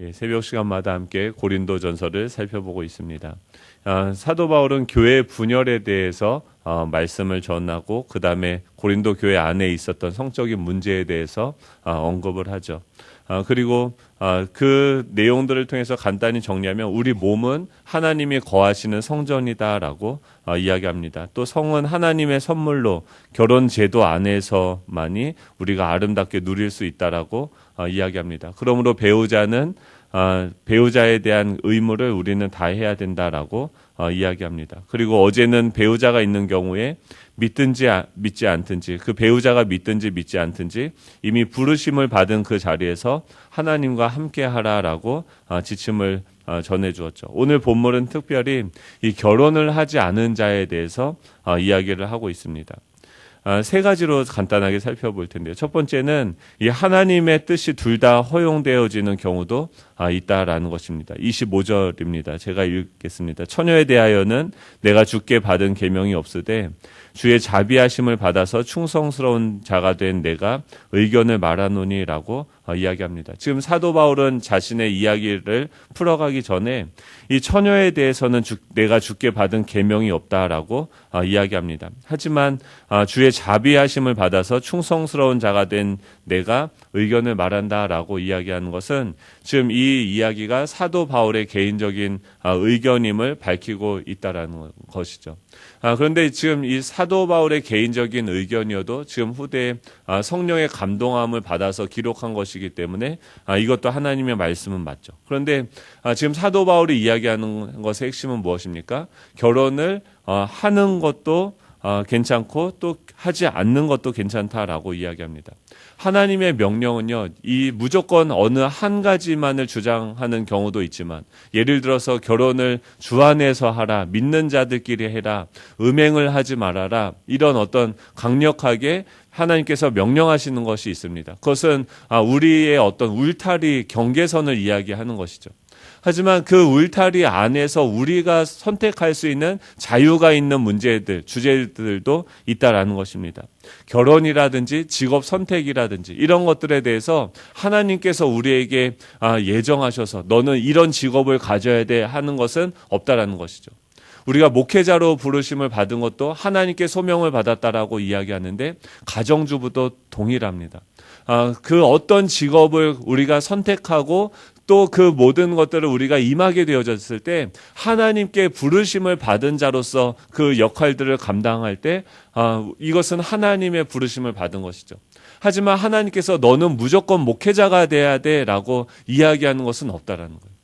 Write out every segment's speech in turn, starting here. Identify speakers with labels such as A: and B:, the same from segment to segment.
A: 예, 새벽 시간마다 함께 고린도 전설을 살펴보고 있습니다. 아, 사도 바울은 교회 분열에 대해서 어, 말씀을 전하고 그 다음에 고린도 교회 안에 있었던 성적인 문제에 대해서 아, 언급을 하죠. 아, 그리고 아, 그 내용들을 통해서 간단히 정리하면 우리 몸은 하나님이 거하시는 성전이다라고 아, 이야기합니다. 또 성은 하나님의 선물로 결혼 제도 안에서만이 우리가 아름답게 누릴 수 있다라고 아, 이야기합니다. 그러므로 배우자는 아, 배우자에 대한 의무를 우리는 다 해야 된다라고 어, 이야기합니다. 그리고 어제는 배우자가 있는 경우에 믿든지 아, 믿지 않든지 그 배우자가 믿든지 믿지 않든지 이미 부르심을 받은 그 자리에서 하나님과 함께 하라라고 어, 지침을 어, 전해 주었죠. 오늘 본문은 특별히 이 결혼을 하지 않은 자에 대해서 어, 이야기를 하고 있습니다. 아, 세 가지로 간단하게 살펴볼 텐데요. 첫 번째는 이 하나님의 뜻이 둘 다 허용되어지는 경우도 아, 있다라는 것입니다. 25절입니다. 제가 읽겠습니다. 처녀에 대하여는 내가 주께 받은 계명이 없으되 주의 자비하심을 받아서 충성스러운 자가 된 내가 의견을 말하노니라고 어, 이야기합니다. 지금 사도 바울은 자신의 이야기를 풀어가기 전에 이 처녀에 대해서는 주, 내가 주께 받은 계명이 없다라고 어, 이야기합니다. 하지만 어, 주의 자비하심을 받아서 충성스러운 자가 된 내가 의견을 말한다라고 이야기하는 것은 지금 이 이야기가 사도 바울의 개인적인 어, 의견임을 밝히고 있다라는 것이죠. 아, 그런데 지금 이 사도 바울의 개인적인 의견이어도 지금 후대에 아, 성령의 감동함을 받아서 기록한 것이기 때문에 아, 이것도 하나님의 말씀은 맞죠. 그런데 아, 지금 사도 바울이 이야기하는 것의 핵심은 무엇입니까? 결혼을 어, 하는 것도 어, 괜찮고 또 하지 않는 것도 괜찮다라고 이야기합니다. 하나님의 명령은요, 이 무조건 어느 한 가지만을 주장하는 경우도 있지만, 예를 들어서 결혼을 주 안에서 하라, 믿는 자들끼리 해라, 음행을 하지 말아라, 이런 어떤 강력하게 하나님께서 명령하시는 것이 있습니다. 그것은 아, 우리의 어떤 울타리 경계선을 이야기하는 것이죠. 하지만 그 울타리 안에서 우리가 선택할 수 있는 자유가 있는 문제들, 주제들도 있다라는 것입니다. 결혼이라든지 직업 선택이라든지 이런 것들에 대해서 하나님께서 우리에게 아, 예정하셔서 너는 이런 직업을 가져야 돼 하는 것은 없다라는 것이죠. 우리가 목회자로 부르심을 받은 것도 하나님께 소명을 받았다라고 이야기하는데 가정주부도 동일합니다. 아, 그 어떤 직업을 우리가 선택하고 또 그 모든 것들을 우리가 임하게 되어졌을 때 하나님께 부르심을 받은 자로서 그 역할들을 감당할 때 아, 이것은 하나님의 부르심을 받은 것이죠. 하지만 하나님께서 너는 무조건 목회자가 돼야 돼라고 이야기하는 것은 없다라는 거예요.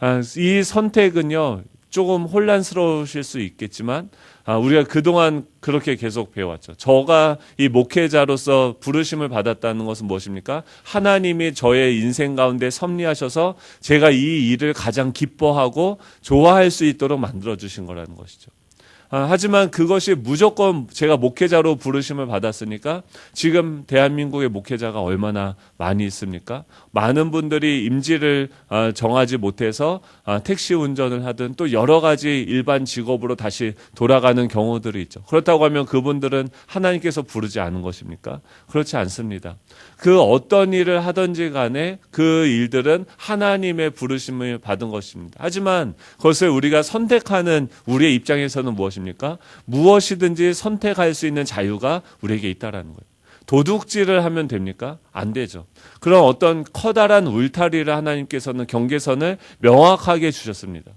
A: 아, 이 선택은요 조금 혼란스러우실 수 있겠지만 아, 우리가 그동안 그렇게 계속 배워왔죠. 저가 이 목회자로서 부르심을 받았다는 것은 무엇입니까? 하나님이 저의 인생 가운데 섭리하셔서 제가 이 일을 가장 기뻐하고 좋아할 수 있도록 만들어 주신 거라는 것이죠. 아, 하지만 그것이 무조건 제가 목회자로 부르심을 받았으니까 지금 대한민국의 목회자가 얼마나 많이 있습니까? 많은 분들이 임지를 아, 정하지 못해서 아, 택시 운전을 하든 또 여러 가지 일반 직업으로 다시 돌아가는 경우들이 있죠. 그렇다고 하면 그분들은 하나님께서 부르지 않은 것입니까? 그렇지 않습니다. 그 어떤 일을 하든지 간에 그 일들은 하나님의 부르심을 받은 것입니다. 하지만 그것을 우리가 선택하는 우리의 입장에서는 무엇입니까? 무엇이든지 선택할 수 있는 자유가 우리에게 있다라는 거예요. 도둑질을 하면 됩니까? 안 되죠. 그런 어떤 커다란 울타리를 하나님께서는 경계선을 명확하게 주셨습니다.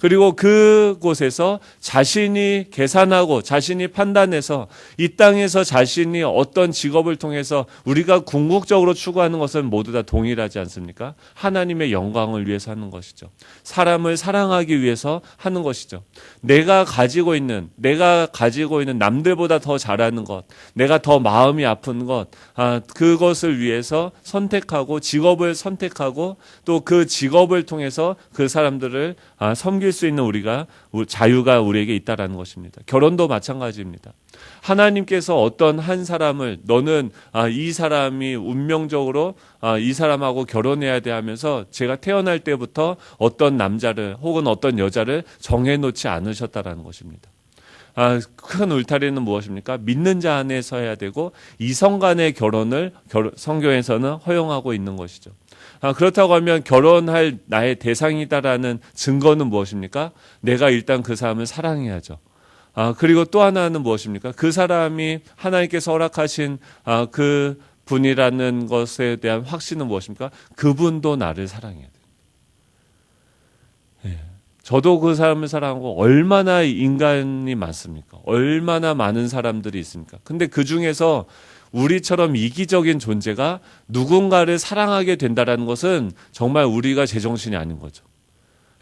A: 그리고 그곳에서 자신이 계산하고 자신이 판단해서 이 땅에서 자신이 어떤 직업을 통해서 우리가 궁극적으로 추구하는 것은 모두 다 동일하지 않습니까? 하나님의 영광을 위해서 하는 것이죠. 사람을 사랑하기 위해서 하는 것이죠. 내가 가지고 있는, 내가 가지고 있는 남들보다 더 잘하는 것, 내가 더 마음이 아픈 것, 아, 그것을 위해서 선택하고 직업을 선택하고 또 그 직업을 통해서 그 사람들을 아, 섬길 수 있는 우리가 자유가 우리에게 있다라는 것입니다. 결혼도 마찬가지입니다. 하나님께서 어떤 한 사람을 너는 아, 이 사람이 운명적으로 아, 이 사람하고 결혼해야 돼 하면서 제가 태어날 때부터 어떤 남자를 혹은 어떤 여자를 정해놓지 않으셨다라는 것입니다. 아, 큰 울타리는 무엇입니까? 믿는 자 안에 서야 되고 이성 간의 결혼을 성경에서는 허용하고 있는 것이죠. 아, 그렇다고 하면 결혼할 나의 대상이다라는 증거는 무엇입니까? 내가 일단 그 사람을 사랑해야죠. 아, 그리고 또 하나는 무엇입니까? 그 사람이 하나님께서 허락하신 아, 그 분이라는 것에 대한 확신은 무엇입니까? 그분도 나를 사랑해야 돼요. 예. 저도 그 사람을 사랑하고 얼마나 인간이 많습니까? 얼마나 많은 사람들이 있습니까? 근데 그 중에서 우리처럼 이기적인 존재가 누군가를 사랑하게 된다라는 것은 정말 우리가 제정신이 아닌 거죠.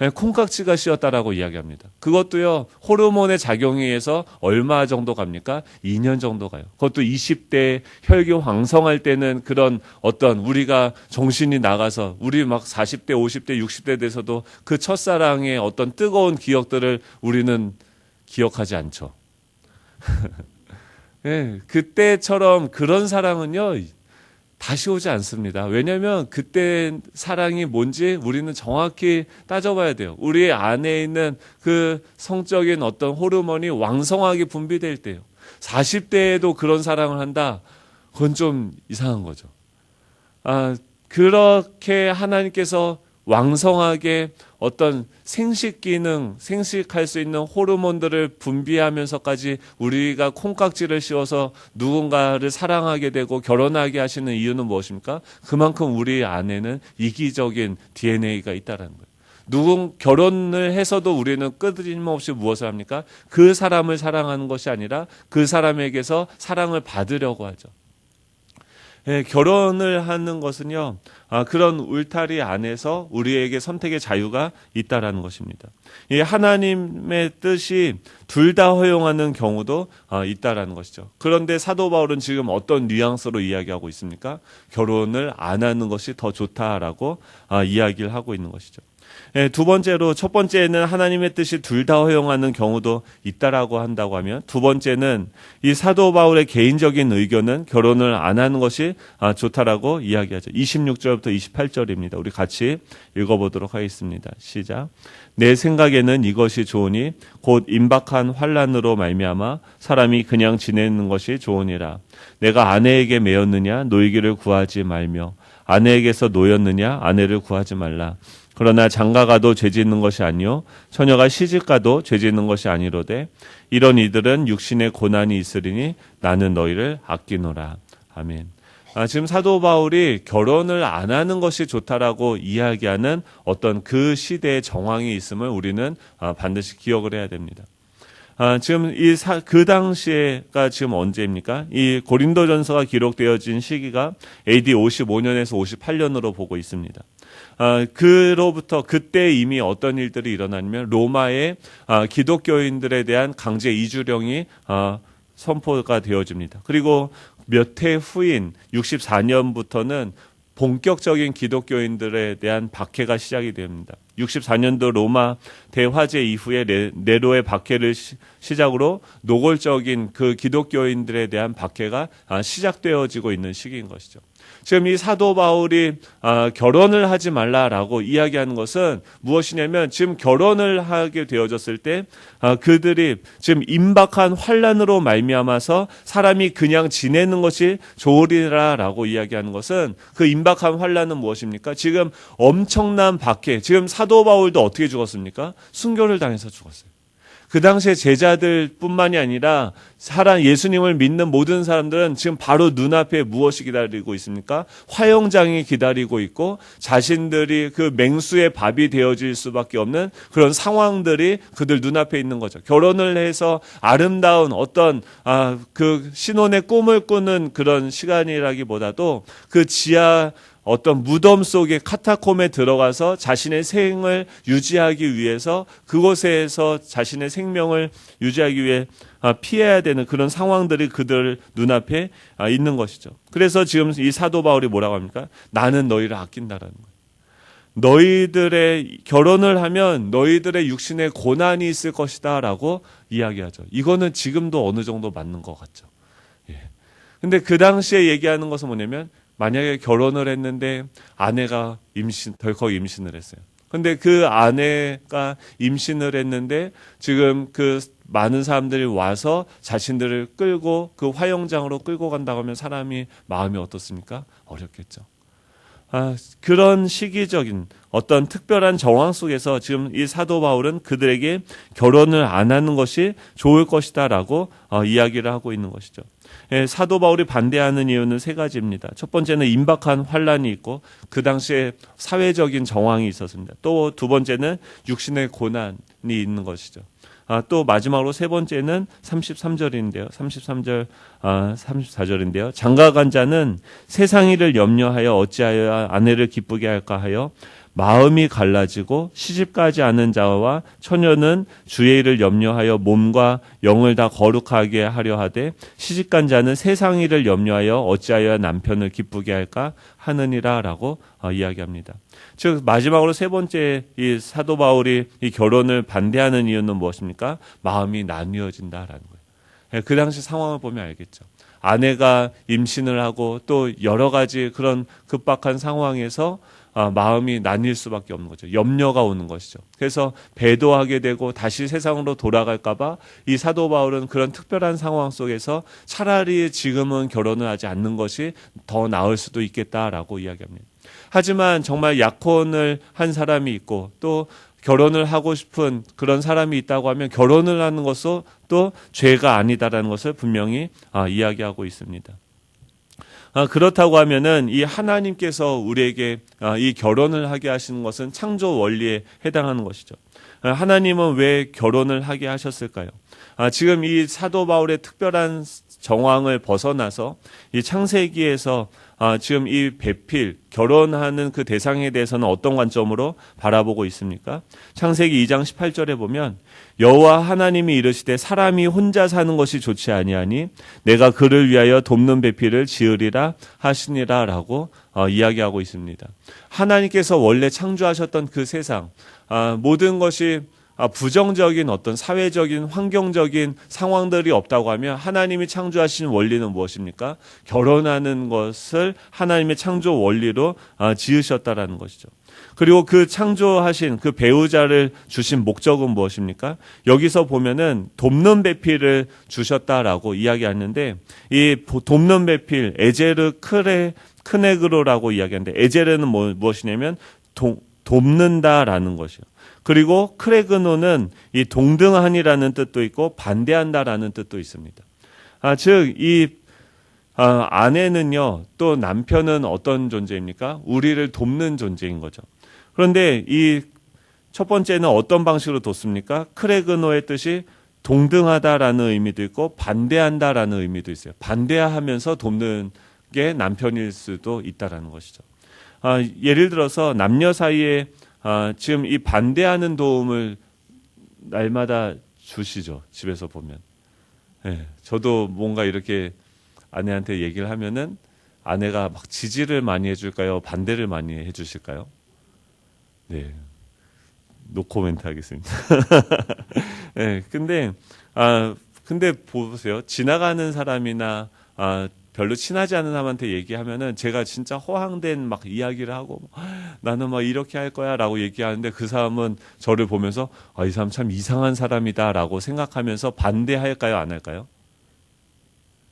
A: 예, 콩깍지가 씌었다라고 이야기합니다. 그것도요, 호르몬의 작용에 의해서 얼마 정도 갑니까? 2년 정도 가요. 그것도 20대 혈기 황성할 때는 그런 어떤 우리가 정신이 나가서 우리 막 40대, 50대, 60대 돼서도 그 첫사랑의 어떤 뜨거운 기억들을 우리는 기억하지 않죠. 예, 그때처럼 그런 사랑은요, 다시 오지 않습니다. 왜냐하면 그때 사랑이 뭔지 우리는 정확히 따져봐야 돼요. 우리 안에 있는 그 성적인 어떤 호르몬이 왕성하게 분비될 때요. 40대에도 그런 사랑을 한다. 그건 좀 이상한 거죠. 아, 그렇게 하나님께서 왕성하게 어떤 생식 기능, 생식할 수 있는 호르몬들을 분비하면서까지 우리가 콩깍지를 씌워서 누군가를 사랑하게 되고 결혼하게 하시는 이유는 무엇입니까? 그만큼 우리 안에는 이기적인 DNA가 있다라는 거예요. 누군 결혼을 해서도 우리는 끊임없이 무엇을 합니까? 그 사람을 사랑하는 것이 아니라 그 사람에게서 사랑을 받으려고 하죠. 예, 결혼을 하는 것은요, 아, 그런 울타리 안에서 우리에게 선택의 자유가 있다라는 것입니다. 이 하나님의 뜻이 둘 다 허용하는 경우도 아, 있다라는 것이죠. 그런데 사도 바울은 지금 어떤 뉘앙스로 이야기하고 있습니까? 결혼을 안 하는 것이 더 좋다라고 아, 이야기를 하고 있는 것이죠. 예, 두 번째로 첫 번째는 하나님의 뜻이 둘 다 허용하는 경우도 있다라고 한다고 하면 두 번째는 이 사도 바울의 개인적인 의견은 결혼을 안 하는 것이 아, 좋다라고 이야기하죠. 26절부터 28절입니다. 우리 같이 읽어보도록 하겠습니다. 시작. 내 생각에는 이것이 좋으니 곧 임박한 환란으로 말미암아 사람이 그냥 지내는 것이 좋으니라. 내가 아내에게 매였느냐 노이기를 구하지 말며 아내에게서 노였느냐 아내를 구하지 말라. 그러나 장가가도 죄짓는 것이 아니요 처녀가 시집가도 죄짓는 것이 아니로되 이런 이들은 육신의 고난이 있으리니 나는 너희를 아끼노라 아멘. 아, 지금 사도 바울이 결혼을 안 하는 것이 좋다라고 이야기하는 어떤 그 시대의 정황이 있음을 우리는 아, 반드시 기억을 해야 됩니다. 아, 지금 이 그 당시에가 지금 언제입니까? 이 고린도전서가 기록되어진 시기가 AD 55년에서 58년으로 보고 있습니다. 아, 그로부터 그때 이미 어떤 일들이 일어나냐면 로마의 아, 기독교인들에 대한 강제 이주령이 아, 선포가 되어집니다. 그리고 몇 해 후인 64년부터는 본격적인 기독교인들에 대한 박해가 시작이 됩니다. 64년도 로마 대화제 이후에 네로의 박해를 시, 작으로 노골적인 그 기독교인들에 대한 박해가 아, 시작되어지고 있는 시기인 것이죠. 지금 이 사도 바울이 아, 결혼을 하지 말라라고 이야기하는 것은 무엇이냐면 지금 결혼을 하게 되어졌을 때 아, 그들이 지금 임박한 환란으로 말미암아서 사람이 그냥 지내는 것이 좋으리라라고 이야기하는 것은 그 임박한 환란은 무엇입니까? 지금 엄청난 박해. 지금 사도 바울도 어떻게 죽었습니까? 순교를 당해서 죽었어요. 그 당시에 제자들뿐만이 아니라 사람 예수님을 믿는 모든 사람들은 지금 바로 눈앞에 무엇이 기다리고 있습니까? 화영장이 기다리고 있고 자신들이 그 맹수의 밥이 되어질 수밖에 없는 그런 상황들이 그들 눈앞에 있는 거죠. 결혼을 해서 아름다운 어떤 아, 그 신혼의 꿈을 꾸는 그런 시간이라기보다도 그 지하 어떤 무덤 속에 카타콤에 들어가서 자신의 생을 유지하기 위해서 그곳에서 자신의 생명을 유지하기 위해 아, 피해야 되는 그런 상황들이 그들 눈앞에 아, 있는 것이죠. 그래서 지금 이 사도 바울이 뭐라고 합니까? 나는 너희를 아낀다라는 거예요. 너희들의 결혼을 하면 너희들의 육신에 고난이 있을 것이다라고 이야기하죠. 이거는 지금도 어느 정도 맞는 것 같죠. 예. 근데 그 당시에 얘기하는 것은 뭐냐면 만약에 결혼을 했는데 아내가 임신 덜컥 임신을 했어요. 근데 그 아내가 임신을 했는데 지금 그 많은 사람들이 와서 자신들을 끌고 그 화영장으로 끌고 간다고 하면 사람이 마음이 어떻습니까? 어렵겠죠. 아, 그런 시기적인 어떤 특별한 정황 속에서 지금 이 사도 바울은 그들에게 결혼을 안 하는 것이 좋을 것이다라고 어, 이야기를 하고 있는 것이죠. 예, 사도 바울이 반대하는 이유는 세 가지입니다. 첫 번째는 임박한 환란이 있고 그 당시에 사회적인 정황이 있었습니다. 또 두 번째는 육신의 고난이 있는 것이죠. 아, 또 마지막으로 세 번째는 33절인데요. 33절, 아, 34절인데요. 장가간 자는 세상 일을 염려하여 어찌하여 아내를 기쁘게 할까 하여 마음이 갈라지고 시집가지 않은 자와 처녀는 주의 일을 염려하여 몸과 영을 다 거룩하게 하려 하되 시집간 자는 세상 일을 염려하여 어찌하여 남편을 기쁘게 할까 하느니라라고 어, 이야기합니다. 즉 마지막으로 세 번째 이 사도 바울이 이 결혼을 반대하는 이유는 무엇입니까? 마음이 나뉘어진다라는 거예요. 예, 그 당시 상황을 보면 알겠죠. 아내가 임신을 하고 또 여러 가지 그런 급박한 상황에서 아, 마음이 나뉠 수밖에 없는 거죠. 염려가 오는 것이죠. 그래서 배도하게 되고 다시 세상으로 돌아갈까봐 이 사도 바울은 그런 특별한 상황 속에서 차라리 지금은 결혼을 하지 않는 것이 더 나을 수도 있겠다라고 이야기합니다. 하지만 정말 약혼을 한 사람이 있고 또 결혼을 하고 싶은 그런 사람이 있다고 하면 결혼을 하는 것도 또 죄가 아니다라는 것을 분명히 아, 이야기하고 있습니다. 아, 그렇다고 하면은 이 하나님께서 우리에게 아, 이 결혼을 하게 하시는 것은 창조 원리에 해당하는 것이죠. 아, 하나님은 왜 결혼을 하게 하셨을까요? 아, 지금 이 사도 바울의 특별한 정황을 벗어나서 이 창세기에서 아, 지금 이 배필 결혼하는 그 대상에 대해서는 어떤 관점으로 바라보고 있습니까? 창세기 2장 18절에 보면 여호와 하나님이 이르시되 사람이 혼자 사는 것이 좋지 아니하니 내가 그를 위하여 돕는 배필을 지으리라 하시니라라고 어, 이야기하고 있습니다. 하나님께서 원래 창조하셨던 그 세상 아, 모든 것이 아, 부정적인 어떤 사회적인 환경적인 상황들이 없다고 하면 하나님이 창조하신 원리는 무엇입니까? 결혼하는 것을 하나님의 창조 원리로 아, 지으셨다라는 것이죠. 그리고 그 창조하신 그 배우자를 주신 목적은 무엇입니까? 여기서 보면은 돕는 배필을 주셨다라고 이야기하는데 이 돕는 배필 에제르 크레 크네그로라고 이야기하는데 에제르는 뭐, 무엇이냐면 도, 돕는다라는 것이요. 그리고 크레그노는 이 동등한이라는 뜻도 있고 반대한다라는 뜻도 있습니다. 아, 즉, 이 아, 아내는요, 또 남편은 어떤 존재입니까? 우리를 돕는 존재인 거죠. 그런데 이 첫 번째는 어떤 방식으로 돕습니까? 크레그노의 뜻이 동등하다라는 의미도 있고 반대한다라는 의미도 있어요. 반대하면서 돕는 게 남편일 수도 있다라는 것이죠. 아, 예를 들어서 남녀 사이에 아, 지금 이 반대하는 도움을 날마다 주시죠. 집에서 보면. 예, 저도 뭔가 이렇게 아내한테 얘기를 하면은 아내가 막 지지를 많이 해줄까요? 반대를 많이 해주실까요? 네. 노코멘트 하겠습니다. 네, 근데, 아, 근데 보세요. 지나가는 사람이나, 아, 별로 친하지 않은 사람한테 얘기하면은 제가 진짜 허황된 막 이야기를 하고 나는 막 이렇게 할 거야 라고 얘기하는데 그 사람은 저를 보면서 아, 이 사람 참 이상한 사람이다 라고 생각하면서 반대할까요? 안 할까요?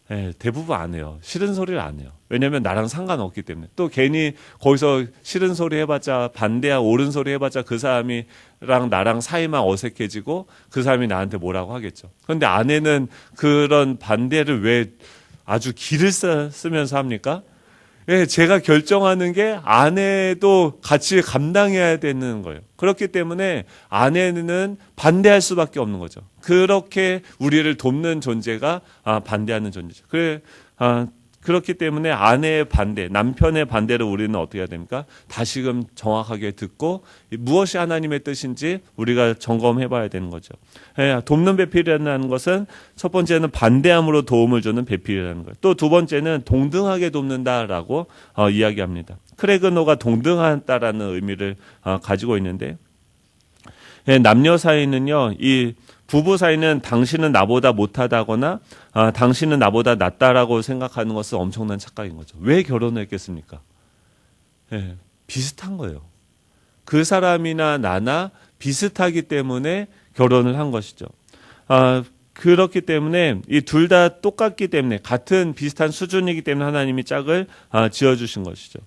A: 네, 대부분 안 해요. 싫은 소리를 안 해요. 왜냐하면 나랑 상관없기 때문에. 또 괜히 거기서 싫은 소리 해봤자 반대야 옳은 소리 해봤자 그 사람이랑 나랑 사이만 어색해지고 그 사람이 나한테 뭐라고 하겠죠. 그런데 아내는 그런 반대를 왜 아주 길을 쓰면서 합니까? 예, 제가 결정하는 게 아내도 같이 감당해야 되는 거예요. 그렇기 때문에 아내는 반대할 수밖에 없는 거죠. 그렇게 우리를 돕는 존재가 아, 반대하는 존재죠. 그래, 아, 그렇기 때문에 아내의 반대, 남편의 반대를 우리는 어떻게 해야 됩니까? 다시금 정확하게 듣고 무엇이 하나님의 뜻인지 우리가 점검해 봐야 되는 거죠. 예, 돕는 배필이라는 것은 첫 번째는 반대함으로 도움을 주는 배필이라는 거예요. 또 두 번째는 동등하게 돕는다라고 어, 이야기합니다. 크레그노가 동등하다라는 의미를 어, 가지고 있는데 예, 남녀 사이는요, 이 부부 사이는 당신은 나보다 못하다거나 아, 당신은 나보다 낫다라고 생각하는 것은 엄청난 착각인 거죠. 왜 결혼했겠습니까? 예, 비슷한 거예요. 그 사람이나 나나 비슷하기 때문에 결혼을 한 것이죠. 아, 그렇기 때문에 이 둘 다 똑같기 때문에 같은 비슷한 수준이기 때문에 하나님이 짝을 아, 지어주신 것이죠.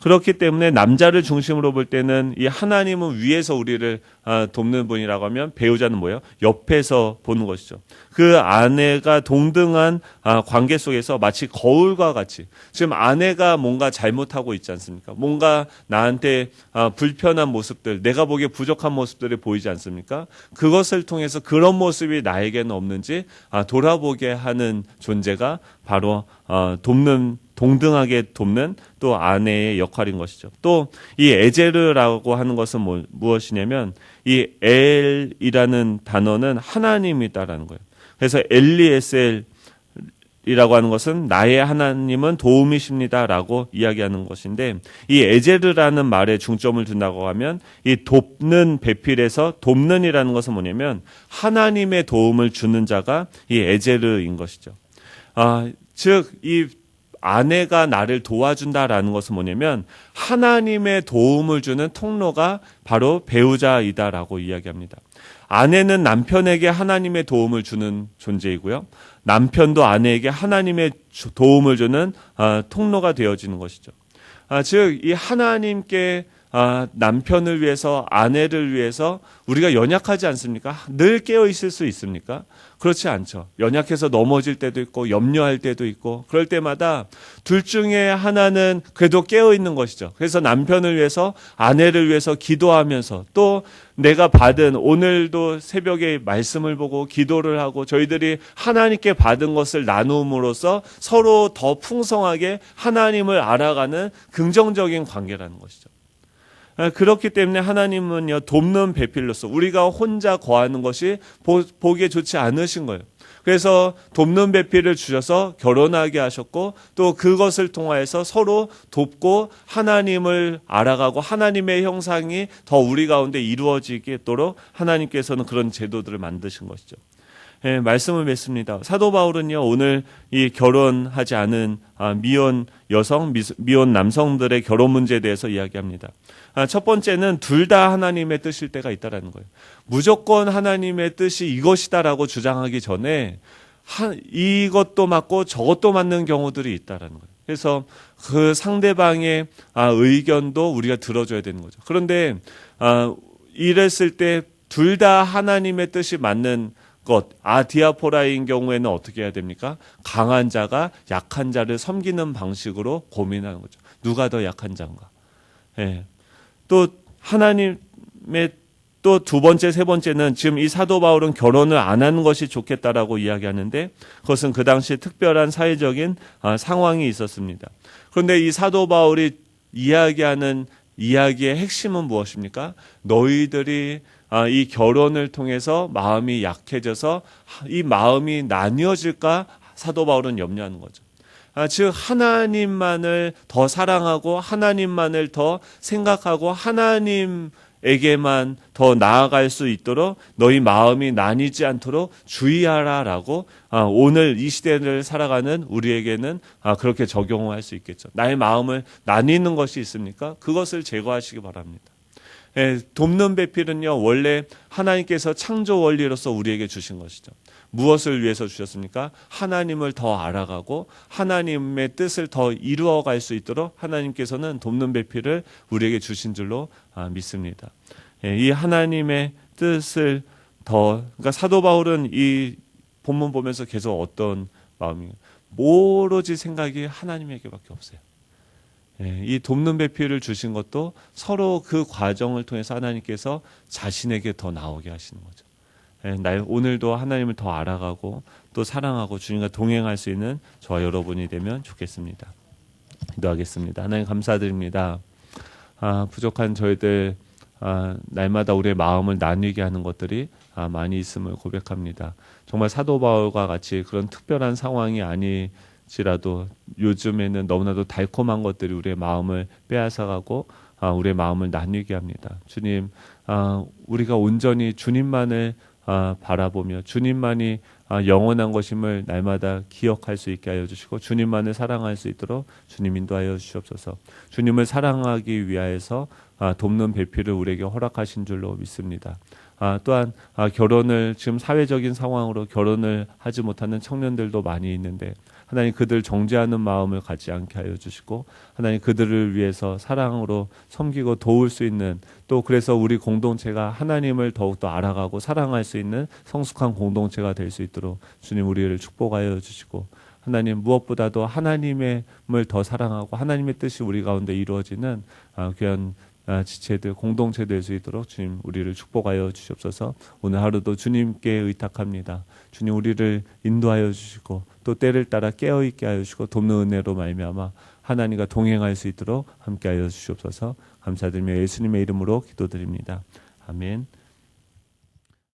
A: 그렇기 때문에 남자를 중심으로 볼 때는 이 하나님은 위에서 우리를 아, 돕는 분이라고 하면 배우자는 뭐예요? 옆에서 보는 것이죠. 그 아내가 동등한 아, 관계 속에서 마치 거울과 같이 지금 아내가 뭔가 잘못하고 있지 않습니까? 뭔가 나한테 아, 불편한 모습들, 내가 보기에 부족한 모습들이 보이지 않습니까? 그것을 통해서 그런 모습이 나에게는 없는지 아, 돌아보게 하는 존재가 바로 어, 돕는 동등하게 돕는 또 아내의 역할인 것이죠. 또 이 에제르라고 하는 것은 뭐, 무엇이냐면 이 엘이라는 단어는 하나님이다라는 거예요. 그래서 엘리에셀 이라고 하는 것은 나의 하나님은 도움이십니다라고 이야기하는 것인데 이 에제르라는 말에 중점을 둔다고 하면 이 돕는 배필에서 돕는이라는 것은 뭐냐면 하나님의 도움을 주는 자가 이 에제르인 것이죠. 아, 즉 이 아내가 나를 도와준다라는 것은 뭐냐면 하나님의 도움을 주는 통로가 바로 배우자이다라고 이야기합니다. 아내는 남편에게 하나님의 도움을 주는 존재이고요. 남편도 아내에게 하나님의 주- 도움을 주는 아, 통로가 되어지는 것이죠. 아, 즉, 이 하나님께 아, 남편을 위해서 아내를 위해서 우리가 연약하지 않습니까? 늘 깨어 있을 수 있습니까? 그렇지 않죠. 연약해서 넘어질 때도 있고 염려할 때도 있고 그럴 때마다 둘 중에 하나는 그래도 깨어 있는 것이죠. 그래서 남편을 위해서 아내를 위해서 기도하면서 또 내가 받은 오늘도 새벽에 말씀을 보고 기도를 하고 저희들이 하나님께 받은 것을 나눔으로써 서로 더 풍성하게 하나님을 알아가는 긍정적인 관계라는 것이죠. 아, 그렇기 때문에 하나님은요 돕는 배필로서 우리가 혼자 거하는 것이 보, 보기에 좋지 않으신 거예요. 그래서 돕는 배필을 주셔서 결혼하게 하셨고 또 그것을 통하여서 서로 돕고 하나님을 알아가고 하나님의 형상이 더 우리 가운데 이루어지도록 하나님께서는 그런 제도들을 만드신 것이죠. 예, 말씀을 맺습니다. 사도 바울은요 오늘 이 결혼하지 않은 아, 미혼 여성, 미, 미혼 남성들의 결혼 문제에 대해서 이야기합니다. 아, 첫 번째는 둘 다 하나님의 뜻일 때가 있다라는 거예요. 무조건 하나님의 뜻이 이것이다라고 주장하기 전에 하, 이것도 맞고 저것도 맞는 경우들이 있다라는 거예요. 그래서 그 상대방의 아, 의견도 우리가 들어줘야 되는 거죠. 그런데 아, 이랬을 때 둘 다 하나님의 뜻이 맞는 것, 아디아포라인 경우에는 어떻게 해야 됩니까? 강한 자가 약한 자를 섬기는 방식으로 고민하는 거죠. 누가 더 약한 자인가? 예. 또 하나님의 또 두 번째, 세 번째는 지금 이 사도 바울은 결혼을 안 하는 것이 좋겠다라고 이야기하는데 그것은 그 당시 특별한 사회적인 아, 상황이 있었습니다. 그런데 이 사도 바울이 이야기하는 이야기의 핵심은 무엇입니까? 너희들이 아, 이 결혼을 통해서 마음이 약해져서 이 마음이 나뉘어질까 사도 바울은 염려하는 거죠. 아, 즉 하나님만을 더 사랑하고 하나님만을 더 생각하고 하나님 에게만 더 나아갈 수 있도록 너희 마음이 나뉘지 않도록 주의하라라고 아, 오늘 이 시대를 살아가는 우리에게는 아, 그렇게 적용할 수 있겠죠. 나의 마음을 나뉘는 것이 있습니까? 그것을 제거하시기 바랍니다. 예, 돕는 배필은요 원래 하나님께서 창조 원리로서 우리에게 주신 것이죠. 무엇을 위해서 주셨습니까? 하나님을 더 알아가고 하나님의 뜻을 더 이루어갈 수 있도록 하나님께서는 돕는 배필을 우리에게 주신 줄로 아, 믿습니다. 예, 이 하나님의 뜻을 더 그러니까 사도 바울은 이 본문 보면서 계속 어떤 마음이 오로지 생각이 하나님에게밖에 없어요. 예, 이 돕는 배필을 주신 것도 서로 그 과정을 통해서 하나님께서 자신에게 더 나오게 하시는 거죠. 예, 날 오늘도 하나님을 더 알아가고 또 사랑하고 주님과 동행할 수 있는 저와 여러분이 되면 좋겠습니다. 기도하겠습니다. 하나님 감사드립니다. 아, 부족한 저희들 아, 날마다 우리의 마음을 나뉘게 하는 것들이 아, 많이 있음을 고백합니다. 정말 사도 바울과 같이 그런 특별한 상황이 아니지라도 요즘에는 너무나도 달콤한 것들이 우리의 마음을 빼앗아가고 아, 우리의 마음을 나뉘게 합니다. 주님, 아, 우리가 온전히 주님만을 아, 바라보며 주님만이 아, 영원한 것임을 날마다 기억할 수 있게 하여 주시고 주님만을 사랑할 수 있도록 주님 인도하여 주시옵소서. 주님을 사랑하기 위하여서 아, 돕는 배필을 우리에게 허락하신 줄로 믿습니다. 아, 또한 아, 결혼을 지금 사회적인 상황으로 결혼을 하지 못하는 청년들도 많이 있는데 하나님 그들 정죄하는 마음을 갖지 않게 하여 주시고 하나님 그들을 위해서 사랑으로 섬기고 도울 수 있는 또 그래서 우리 공동체가 하나님을 더욱더 알아가고 사랑할 수 있는 성숙한 공동체가 될 수 있도록 주님 우리를 축복하여 주시고 하나님 무엇보다도 하나님을 더 사랑하고 하나님의 뜻이 우리 가운데 이루어지는 아, 귀한 아, 지체들 공동체 될 수 있도록 주님 우리를 축복하여 주시옵소서. 오늘 하루도 주님께 의탁합니다. 주님 우리를 인도하여 주시고 또 때를 따라 깨어 있게 하여 주시고 돕는 은혜로 말미암아 하나님과 동행할 수 있도록 함께하여 주시옵소서. 감사드리며 예수님의 이름으로 기도드립니다. 아멘.